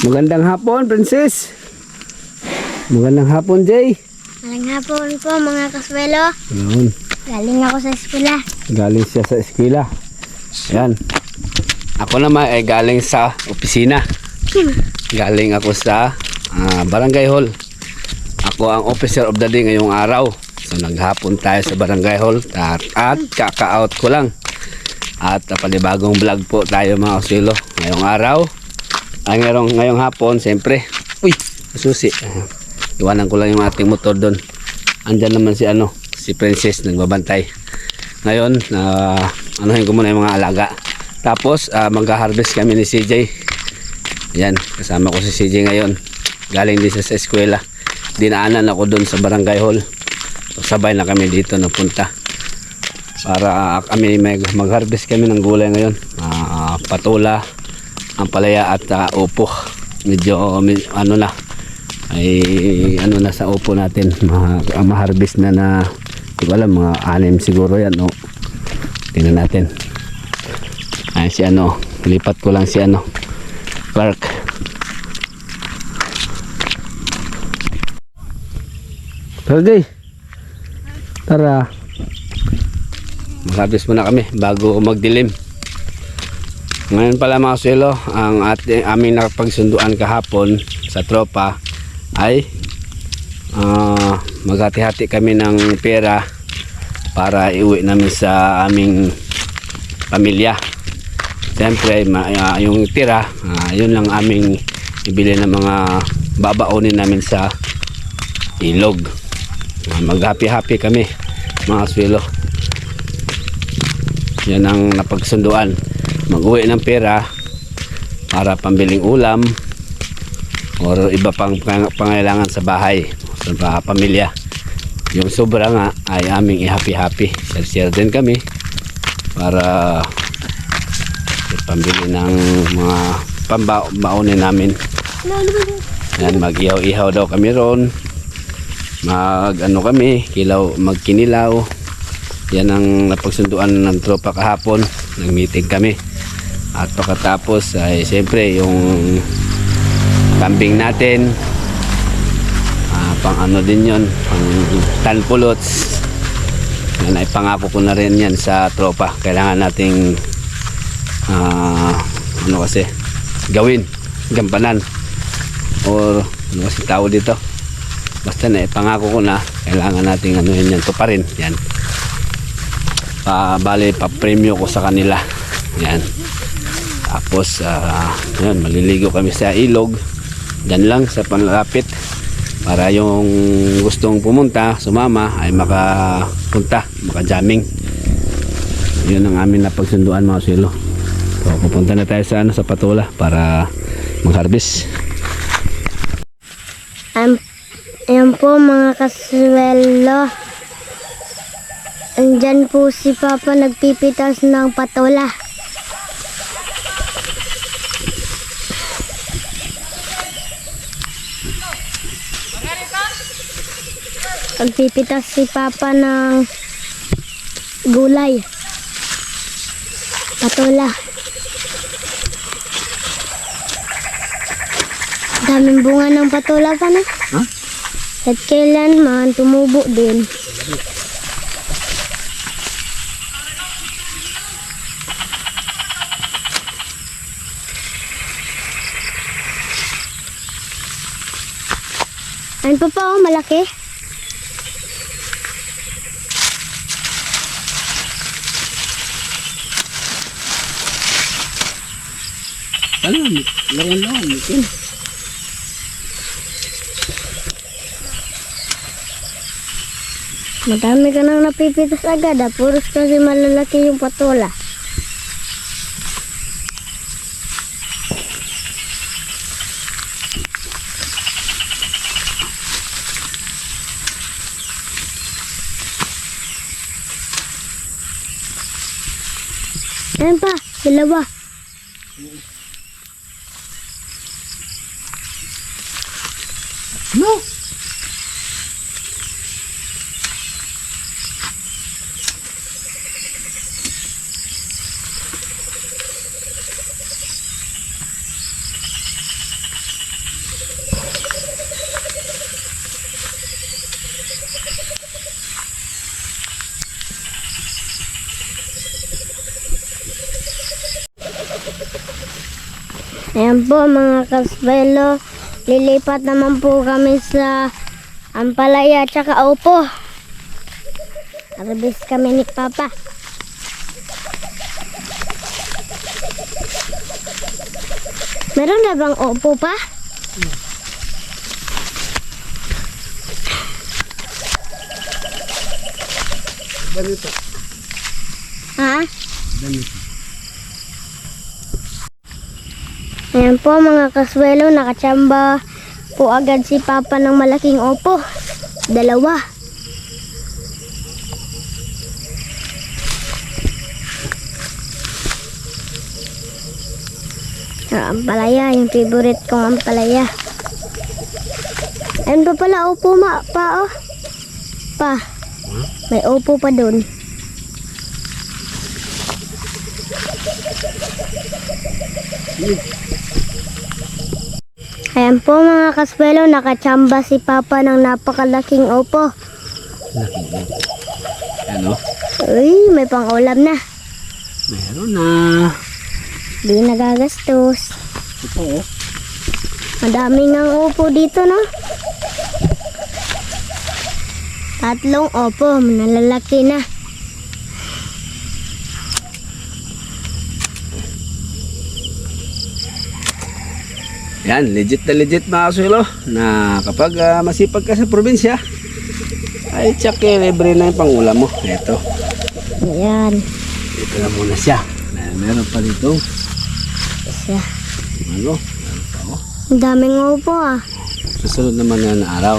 Magandang hapon, Princess. Magandang hapon, Jay. Malang hapon po mga kaswelo. Ayun, Galing ako sa eskwela. galing siya sa eskwela. Ayan. Ako naman ay galing sa opisina. Galing ako sa ah, barangay hall. Ako ang officer of the day ngayong araw. So naghapon tayo sa barangay hall at, at kaka-out ko lang. At uh, panibagong vlog po tayo mga osilo. Ngayong araw, ay ngayong, ngayong hapon, siyempre. Uy, susi. Ah, iwanan ko lang yung ating motor doon. Andyan naman si ano, si Princess nagbabantay. Ngayon, uh, anuhin ko muna yung mga alaga. Tapos, uh, mag-harvest kami ni CJ. Yan, kasama ko si CJ ngayon. Galing din siya sa eskwela. Dinaanan ako doon sa barangay hall. So, sabay na kami dito napunta. Para uh, kami mag- mag-harvest kami ng gulay ngayon. Ah, patula, ampalaya at uh, upo. Medyo med- ano na ay ano na sa upo natin. Ma- ma-harvest na na hindi ko alam mga anim siguro yan no? Tingnan natin. Ay si ano lipat ko lang si ano Clark. Tara Jay Tara. Mag-harvest muna kami bago magdilim ngayon pala mga suelo, ang ating aming nakapagsunduan kahapon sa tropa ay ah, maghati-hati kami ng pera para iuwi namin sa aming pamilya. Siyempre, ma- ah, yung tira, ah, yun lang aming ibili ng mga babaonin namin sa ilog. Ah, Mag-happy-happy kami mga suelo. Yan ang napagsunduan. Mag-uwi ng pera para pambiling ulam or iba pang pang- pangailangan sa bahay sa pa- pamilya. Yung sobra nga ay aming i-happy-happy. Share-share din kami para pambili ng mga pambaonin namin. Yan, mag-ihaw-ihaw daw kami ron. Mag ano kami, kilaw, magkinilaw. Yan ang napagsunduan ng tropa kahapon. Nag-meeting kami. At pagkatapos ay siyempre yung kambing natin. Ah, pang ano din yon pang tanpulots. Yan ay pangako ko na rin yan sa tropa. Kailangan nating ah, ano kasi gawin, gampanan or ano kasi tao dito. Basta na ipangako ko na kailangan nating ano yan yan tuparin. Yan. Pa bale pa premyo ko sa kanila. Yan. Tapos, ah, yun, maliligo kami sa ilog. Diyan lang sa panlapit. Para yung gustong pumunta, sumama, ay makapunta, makajamming. Yun ang amin na pagsunduan mga silo. So, pupunta na tayo sa, ano, sa patula para mag-harvest. Ayan, ayan po mga kaswelo. Andyan po si Papa nagpipitas ng patola. Nagpipitas si Papa ng gulay. Patola. Daming bunga ng patola pa na. Ha? At kailan man tumubo din. Ayun pa pa oh, malaki. Ano? Lawan-lawan. Ito. Madami ka nang napipitas agad ah. Puros kasi malalaki yung patola. Ayan pa, dalawa. Po mga kasbelo. Lilipat naman po kami sa Ampalaya at saka Opo. Harvest kami ni Papa. Meron na bang Opo pa? Ganito. Ha? Ganito. Ayan po mga kaswelo, nakachamba po agad si Papa ng malaking opo. Dalawa. Ah, ampalaya, yung favorite kong ampalaya. Ayun pa pala, opo ma, pa oh. Pa, may opo pa doon. Ayan po mga kaswelo, nakachamba si Papa ng napakalaking opo. Ano? Uy, may pang-ulam na. Meron na. Di nagagastos. Ito oh. Madami ng opo dito, no? Tatlong opo, nalalaki na. Yan, legit na legit mga kasuelo na kapag ah, masipag ka sa probinsya, ay tsak eh, libre na yung pangulam mo. Ito, Ayan. ito na muna siya. Meron pa dito, Isa. ano, meron pa oh. Ang daming opo, ah. Susunod naman na, na araw.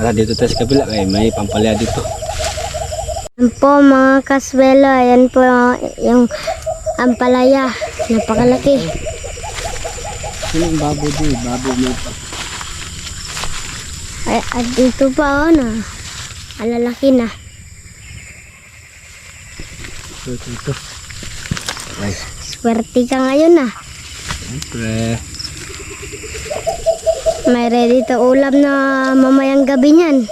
Tara dito tayo sa kabila kay may pampalya dito. Ayan po mga kaswelo, ayan po yung ampalaya. Napakalaki. Sino ang babo di? Babo mo pa. Ay, at dito pa, oh, na. Alalaki na. Ito, ito. Ay, Swerte ka ngayon, ah. siyempre. May ready to ulam na mamayang gabi niyan.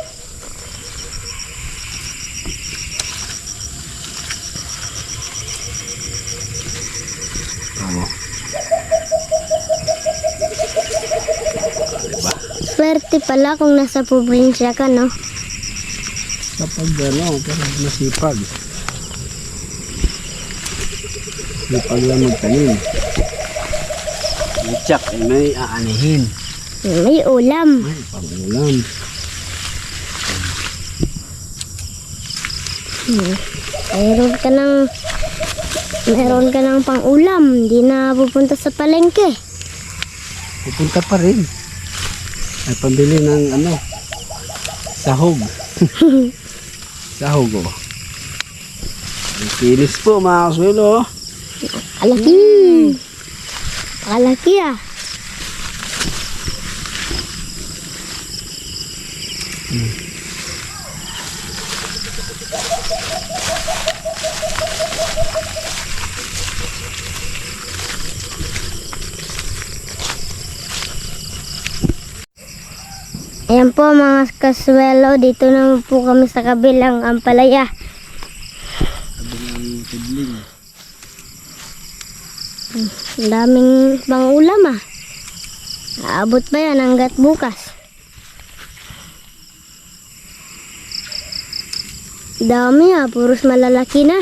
Oo. Diba? Swerte pala kung nasa probinsya ka, no? Kapag ano, kapag masipag. Sipag lang magtanim. May tsak, eh, may aanihin. May ulam. Ay, pangulam. Hmm. Mayroon ka ng Meron ka ng pang-ulam. Hindi na pupunta sa palengke. Pupunta pa rin. Ay, pambili ng ano, sahog. sahog oh. Ang kinis po mga kaswelo. oh. Kalaki. Kalaki ah. Ayan po mga kaswelo, dito naman po kami sa kabilang ampalaya. Kabilang tudling. Ang daming pang ulam ah. Aabot pa yan hanggat bukas. Dami ah, puros malalaki na.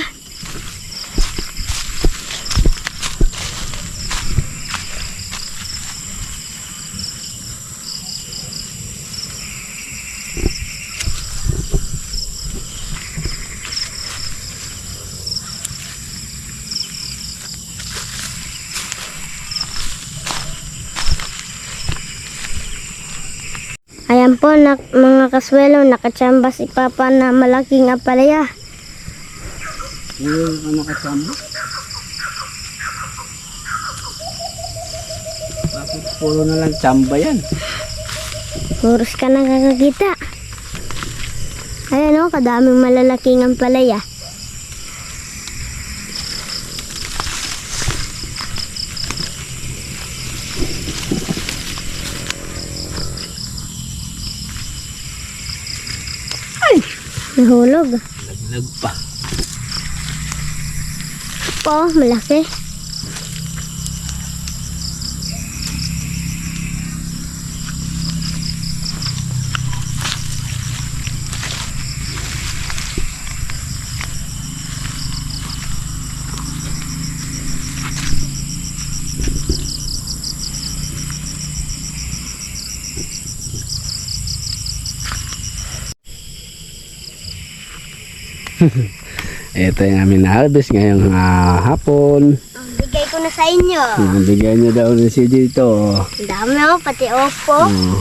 Ayan po na, mga kaswelo, nakachamba si Papa na malaking apalaya. Ngayon, ano kasama? Bakit puro na lang tsamba yan? Puros ka nakakakita. Ayan o, kadaming malalaking ampalaya. Ay! Nahulog. Laglag pa. Po, malaki. Ito yung aming na-harvest ngayong ah, hapon. Bigay ko na sa inyo. Nabigyan niya daw ni si dito. Ang dami oh, pati opo. Oh.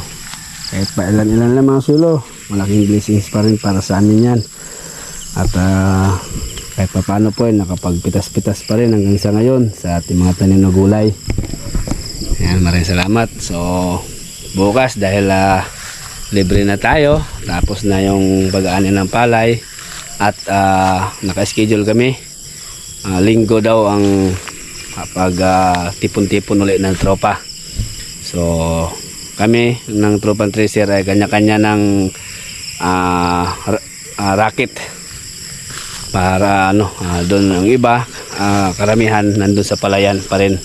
Kahit pa ilan-ilan lang mga sulo, malaking blessings pa rin para sa amin yan. At ah, kahit pa paano po, eh, nakapagpitas-pitas pa rin hanggang sa ngayon sa ating mga tanim na gulay. Ayan, maraming salamat. So, bukas dahil ah, libre na tayo, tapos na yung pag-aanin ng palay at ah, naka-schedule kami. Ah, linggo daw ang pag ah, tipon-tipon ulit ng tropa. So, kami ng Tropan Tracer ay kanya-kanya ng ra- ah, racket para ano, ah, doon ang iba, ah, karamihan nandun sa palayan pa rin.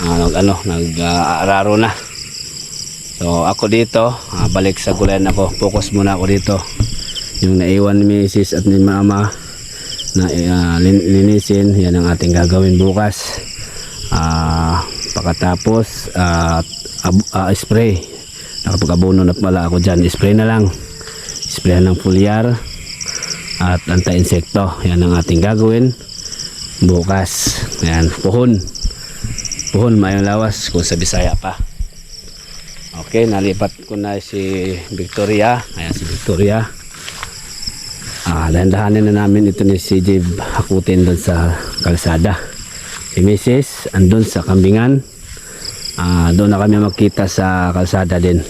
Ah, nag, ano, nag-aararo na. So, ako dito, ah, balik sa gulayan ako. Focus muna ako dito. Yung naiwan ni Mrs. at ni Mama na ah, lin- linisin, yan ang ating gagawin bukas. Pagkatapos ah, ab- ah, spray. Nakapag-abono na pala ako dyan. Spray na lang. Spray ng foliar at anti-insekto. Yan ang ating gagawin bukas. Yan, puhon. Puhon, mayong lawas kung sa Bisaya pa. Okay, nalipat ko na si Victoria. Ayan si Victoria. Ah, dahan-dahanin na namin ito ni CJ hakutin doon sa kalsada. Si Mrs. andun sa kambingan. Ah, doon na kami magkita sa kalsada din.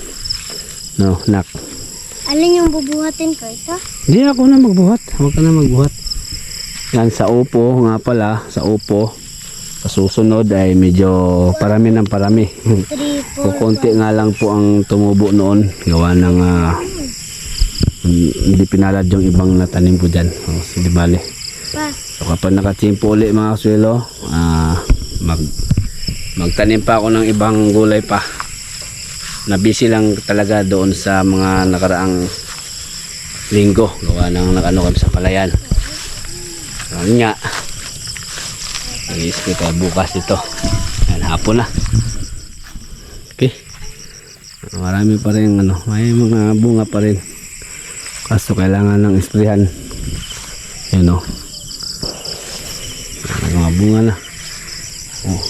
No, nak. Alin yung bubuhatin ko ito? Hindi ako na magbuhat. Huwag ka na magbuhat. Yan sa upo nga pala, sa upo. Sa susunod ay medyo parami ng parami. 3, 4, Kukunti nga lang po ang tumubo noon. Gawa ng mm, hindi pinalad yung ibang natanim ko dyan. O, so, di bale. pa. So kapag nakachimpo ulit mga kaswelo, ah, mag, magtanim pa ako ng ibang gulay pa. Nabisi lang talaga doon sa mga nakaraang linggo. Gawa ng nakano kami sa palayan. So, nga. Nag-iisip ko bukas ito. Yan, hapon na. Okay. Marami pa rin ano, may mga bunga pa rin. Kaso kailangan ng isprihan. Yan o. May mga bunga na. Oh.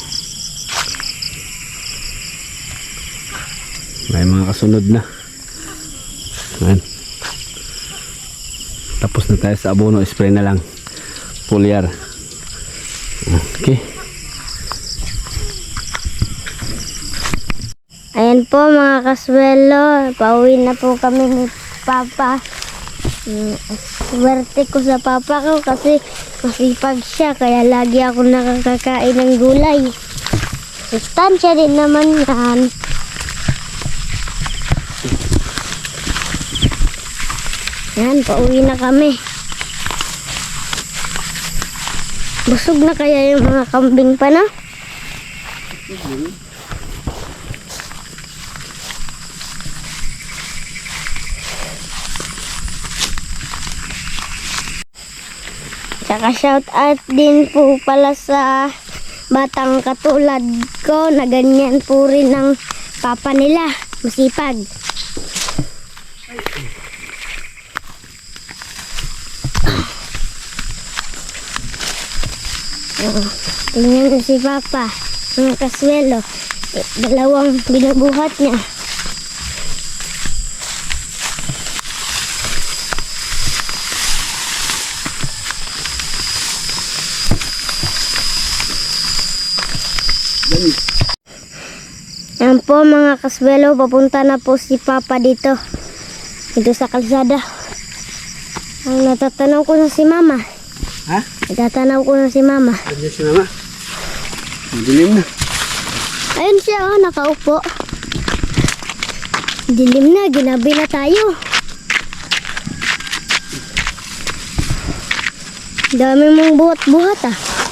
May mga kasunod na. Ayan. Tapos na tayo sa abono, spray na lang. Foliar. Okay. Ayan po mga kaswelo, pauwi na po kami ni Papa. Swerte ko sa Papa ko kasi masipag siya kaya lagi ako nakakakain ng gulay. Sustansya din naman yan. Yan, pauwi na kami. Busog na kaya yung mga kambing pa na? Tsaka shout out din po pala sa batang katulad ko na ganyan po rin ng papa nila. Masipag. Oo. Tingnan si papa. Mga kaswelo. Dalawang binubuhat niya. Yan po mga kaswelo, papunta na po si Papa dito. Dito sa kalsada. Ang natatanaw ko na si Mama. Ha? Natatanaw ko na si Mama. Andiyan si mama. Madilim na. Ayun siya oh, nakaupo. Dilim na, ginabi na tayo. Dami mong buhat-buhat ah.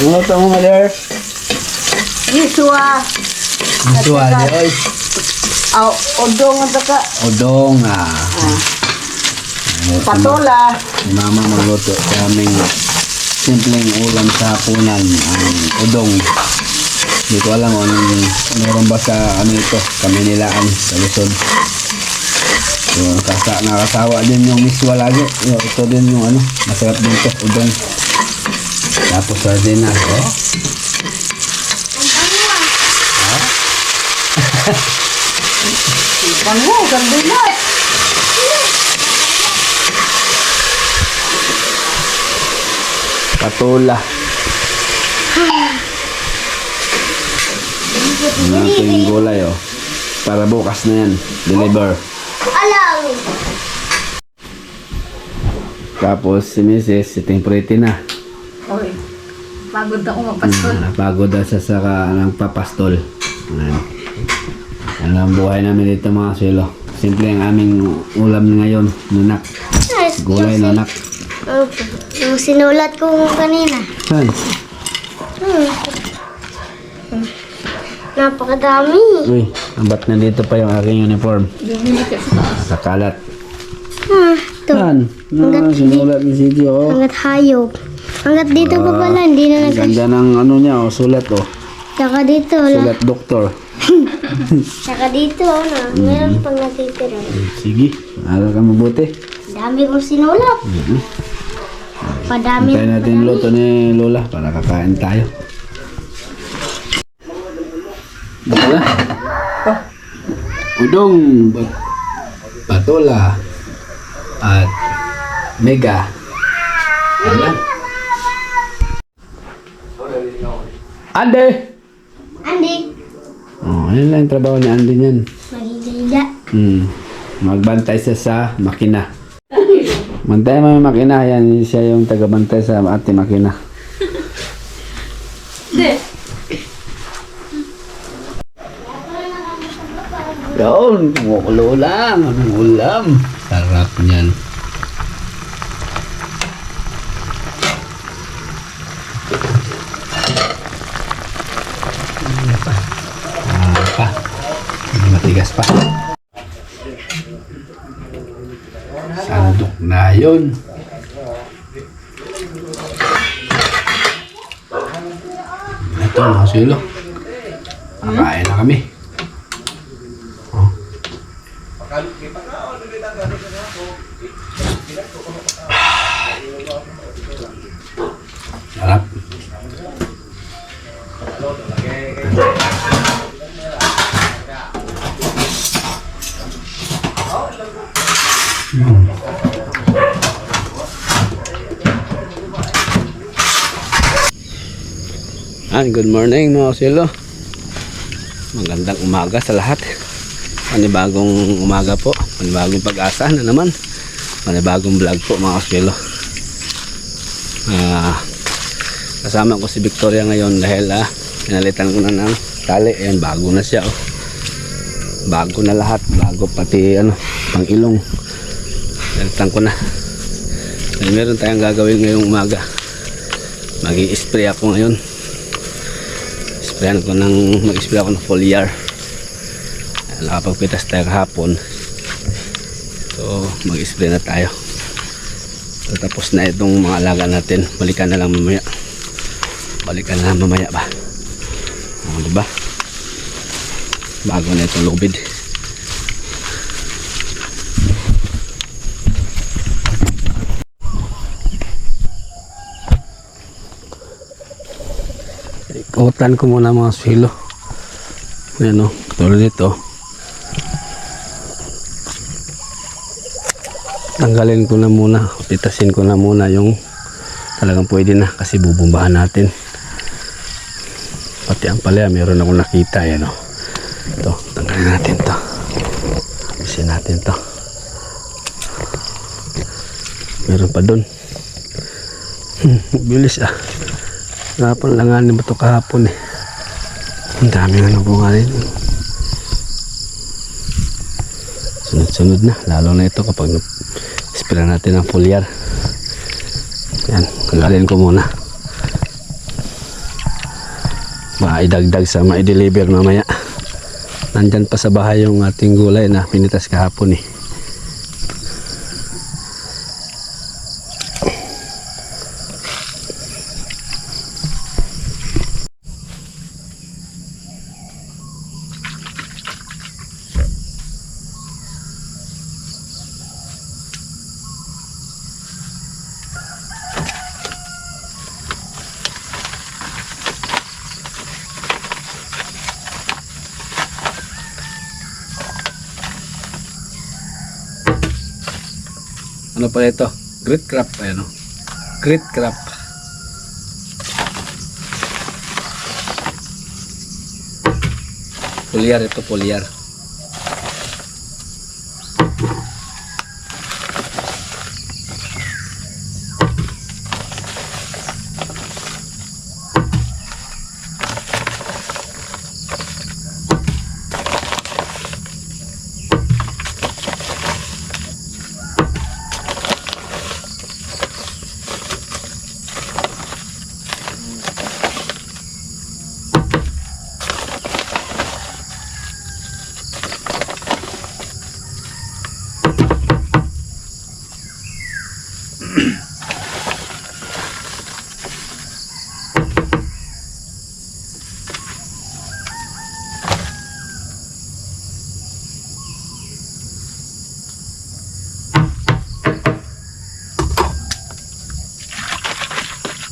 Ano ito mo malir? Iswa. Visual, oy. Aw, odong ang taka. Odong ah. Patola. Si mama magluto sa aming simpleng ulam sa hapunan. Ang odong. Hindi ko alam kung anong meron ba sa ano ito, kami nilaan sa Luzon. So, nakasa, nakasawa din yung miswa lagi. Ito din yung ano, masarap din to, udong. Tapos sardinas, oh. Bango, sardinas. Patula. Ang ating gulay, oh. Para bukas na yan. Deliver. Alam! Tapos si Mrs. siting pretty na. Oy, pagod ako mapastol. Napagod daw siya sa ka, ng papastol. Ayan. Yan ang buhay namin dito mga silo. Simple ang aming ulam ngayon. Nunak. Gulay yung, nunak. Opo. Yung sinulat ko kanina. Saan? Hmm. Napakadami. Uy, ba't nandito pa yung aking uniform? Bumili ka sa taas. Sa kalat. Ah, ito. Saan? Ah, sinulat ni Sige, oh. Hanggat hayop. Hanggat dito pa pala, hindi na nag... ganda ng ano niya, oh. Sulat, oh. Tsaka dito, wala. Sulat doktor. Tsaka dito, ano, meron pang natitira. Sige, aral ka mabuti. Dami kong sinulat. Padami. Hintayin natin yung luto ni Lola para kakain tayo. Lola? Udong, bat- patola, at mega. Ayan. Ande! Andi, Oh, ayun lang yung trabaho ni Andy niyan. magigilda. Hmm. Magbantay siya sa makina. Bantay mo yung makina. Yan, siya yung tagabantay sa ating makina. Yun, kumukulo lang. Anong ulam? Sarap niyan. Ah, pa. Hindi matigas pa. Sandok na yun. Ito mga silo. Kakain na kami. And good morning mga silo. Magandang umaga sa lahat. Panibagong umaga po. Panibagong pag-asa na naman. Panibagong vlog po mga silo. Ah, kasama ko si Victoria ngayon dahil ah, pinalitan ko na ng tali. Ayan, bago na siya. Oh. Bago na lahat. Bago pati ano, pang ilong. Pinalitan ko na. Dahil meron tayong gagawin ngayong umaga. mag spray ako ngayon. Sprayan ko ng, mag-spray ako ng foliar. Nakapagpitas tayo kahapon. So, mag-spray na tayo. So, tapos na itong mga alaga natin. Balikan na lang mamaya. Balikan na lang mamaya ba? O, diba? Bago na itong lubid. Ikutan ko muna mga silo. Ayan o, tulad nito. Tanggalin ko na muna, pitasin ko na muna yung talagang pwede na kasi bubumbahan natin. Pati ang palaya, meron akong nakita. Ayan o. Ito, tanggalin natin to. Abisin natin to. Meron pa doon. Bilis ah. Harapan langanin mo ito kahapon eh. Ang daming ano bunga rin. Sunod-sunod na. Lalo na ito kapag spray natin ng foliar. Yan. Kagalin ko muna. Maidagdag sa maideliver mamaya. Nandyan pa sa bahay yung ating gulay na pinitas kahapon eh. Ano pala ito? Grit crop. Ayan o. Grit crop. Pulyar ito, pulyar.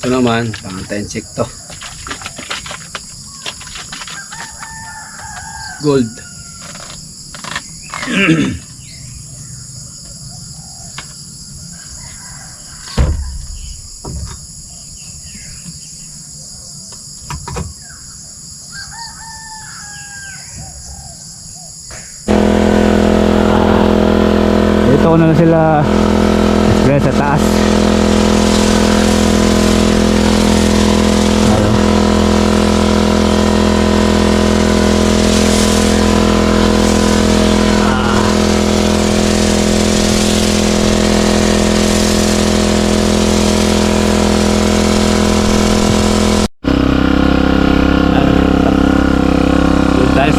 Ito naman, pangantayin check to. Gold. Ito na sila Sila sa taas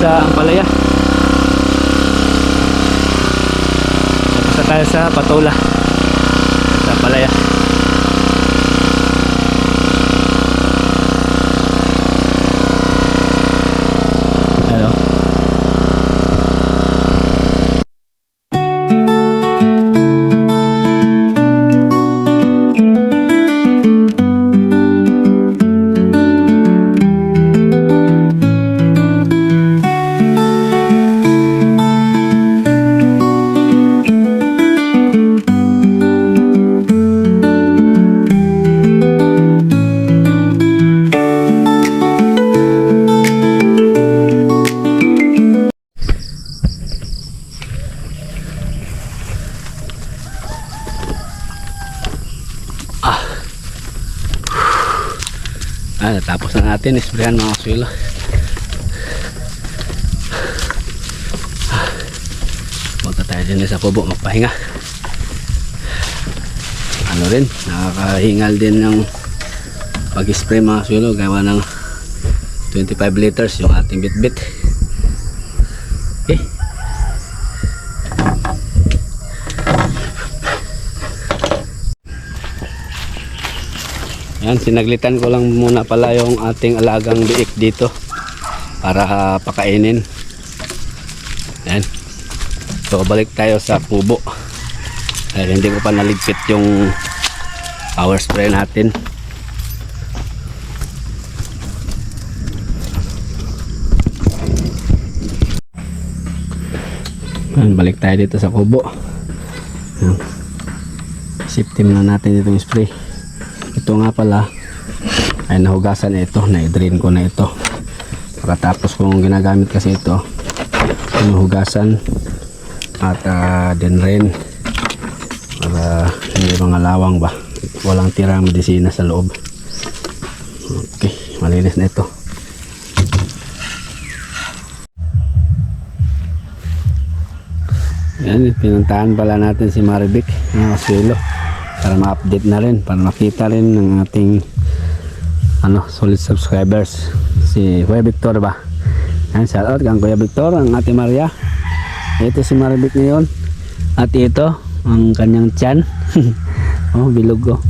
sa Ampalaya. Tapos tayo sa Patola. Natin. Isprayan mga kaswilo. Punta tayo din sa kubo magpahinga. Ano rin, nakakahingal din ng pag-spray mga kaswilo. Gawa ng 25 liters yung ating bitbit. Okay. Yan, sinaglitan ko lang muna pala yung ating alagang biik dito para ah, pakainin. Yan. So, balik tayo sa kubo. Dahil hindi ko pa naligpit yung power spray natin. Yan, balik tayo dito sa kubo. Yan. Safety na natin itong spray ito nga pala. Ay nahugasan na ito. Na-drain ko na ito. Pagkatapos kong ginagamit kasi ito nahugasan. At uh, dinrain para hindi mga lawang ba walang tirang medisina sa loob. Okay malinis na ito. Yan pinuntahan pala natin si Maribik mga kasulo para ma-update na rin para makita rin ng ating ano solid subscribers. Si Kuya Victor ba? Yan shout out kang Kuya Victor ang ate Maria. Ito si Maribik ngayon. At ito ang kanyang tiyan. Oh bilog ko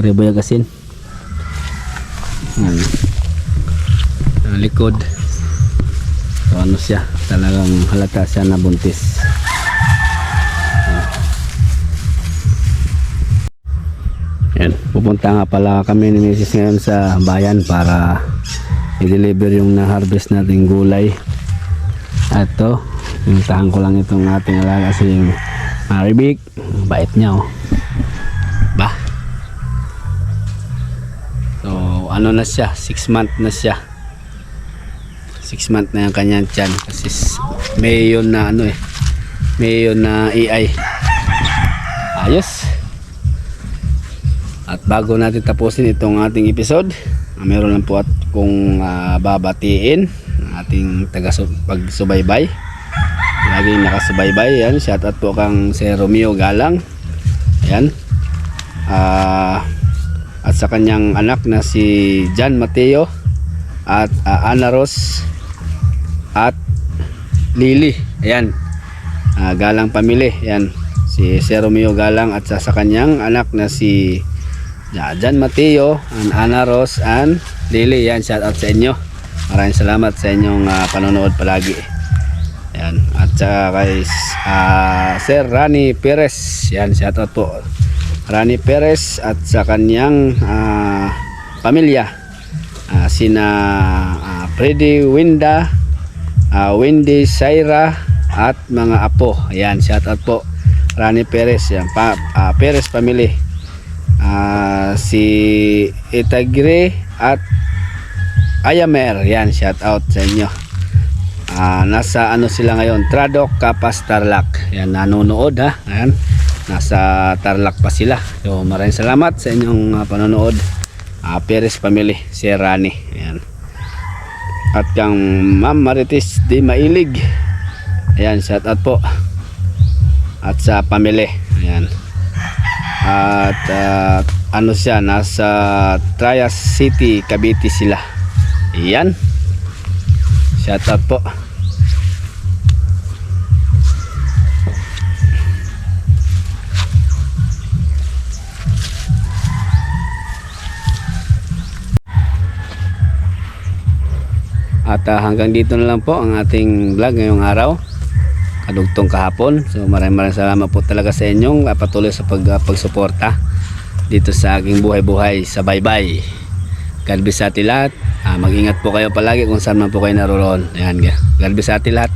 pariboy agasin. Yan likod. So ano siya? Talagang halata siya na buntis Yan, pupunta nga pala kami ni Mrs. ngayon sa bayan para i-deliver yung na-harvest nating gulay. At to, pinuntahan ko lang itong ating alaga yung Maribik, bait niya oh. Ba? So, ano na siya? 6 month na siya. 6 month na yung kanyang tiyan. Kasi may yun na ano eh. May yun na AI. Ayos. At bago natin tapusin itong ating episode, ah, meron lang po at kung ah, babatiin ating taga pagsubaybay. Laging nakasubaybay. Yan, shout out po kang si Romeo Galang. Yan. Ah, at sa kanyang anak na si John Mateo at ah, Ana Ros at Lily. Ayan. Ah, Galang Pamili. Ayan. Si Sir Romeo Galang at sa, sa kanyang anak na si Ja- Jan Mateo, and Ana Ros, and Lily. Yan, shout out sa inyo. Maraming salamat sa inyong ah, panonood palagi. Yan. At sa kay ah, Sir Rani Perez. Yan, shout out po. Rani Perez at sa kanyang ah, pamilya. Ah, sina ah, Freddy Winda, ah, Wendy Saira at mga apo. Yan, shout out po. Rani Perez, yan, pa, ah, Perez family. Ah, si Itagre at Ayamer, yan, shout out sa inyo. Ah, nasa ano sila ngayon, Tradok Kapas Tarlac. Yan, nanonood ha. Ayan. Nasa Tarlac pa sila. So, maraming salamat sa inyong ah, panonood. Ah, Perez family, si Rani. Ayan. At kang Ma'am Marites Di Mailig. Ayan, shout out po. At sa pamilya. Ayan. At ah, ano siya, nasa Trias City, Cavite sila. Ayan. Shout out po. At ah, hanggang dito na lang po ang ating vlog ngayong araw. Kadugtong kahapon. So maraming maraming salamat po talaga sa inyong ah, patuloy sa pag, ah, pagsuporta dito sa aking buhay-buhay sa baybay. God bless sa ating lahat. Ah, mag-ingat po kayo palagi kung saan man po kayo naroon. Ayan, God bless sa ating lahat.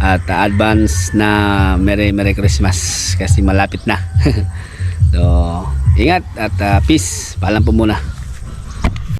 At ah, advance na Merry Merry Christmas kasi malapit na. so, ingat at ah, peace. Paalam po muna.